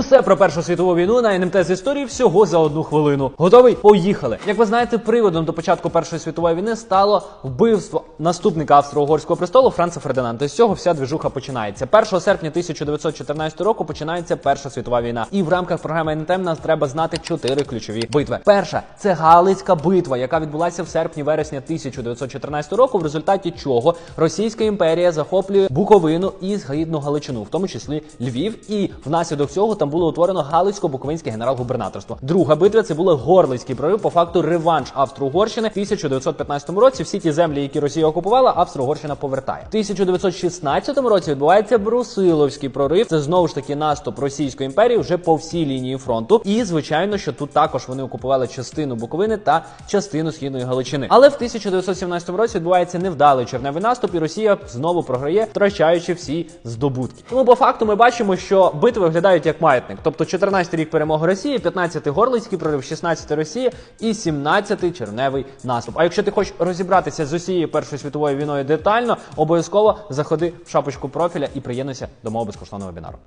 Все про Першу світову війну на НМТ з історії всього за одну хвилину. Готовий? Поїхали. Як ви знаєте, приводом до початку Першої світової війни стало вбивство наступника австро-угорського престолу Франца Фердинанда. З цього вся движуха починається. 1 серпня 1914 року починається Перша світова війна. І в рамках програми НТМ нас треба знати чотири ключові битви. Перша це Галицька битва, яка відбулася в серпні-вересня 1914 року, в результаті чого Російська імперія захоплює Буковину і Східну Галичину, в тому числі Львів. І внаслідок цього там було утворено Галицько-Буковинське генерал-губернаторство. Друга битва це було Горлицький прорив, по факту реванш Австро-Угорщини в 1915 році. Всі ті землі, які Росія окупувала, Австро-Угорщина повертає. В 1916 році відбувається Брусиловський прорив. Це знову ж таки наступ Російської імперії вже по всій лінії фронту. І звичайно, що тут також вони окупували частину Буковини та частину східної Галичини. Але в 1917 році відбувається невдалий червневий наступ, і Росія знову програє, втрачаючи всі здобутки. Тому по факту ми бачимо, що битви виглядають як маятник. Тобто 14 рік перемоги Росії, 15-й горлицький прорив, 16 Росія і 17-й черневий наступ. А якщо ти хочеш розібратися з усією першою світовою війною детально, обов'язково заходи в шапочку профіля і приєднуйся до мого безкоштовного вебінару.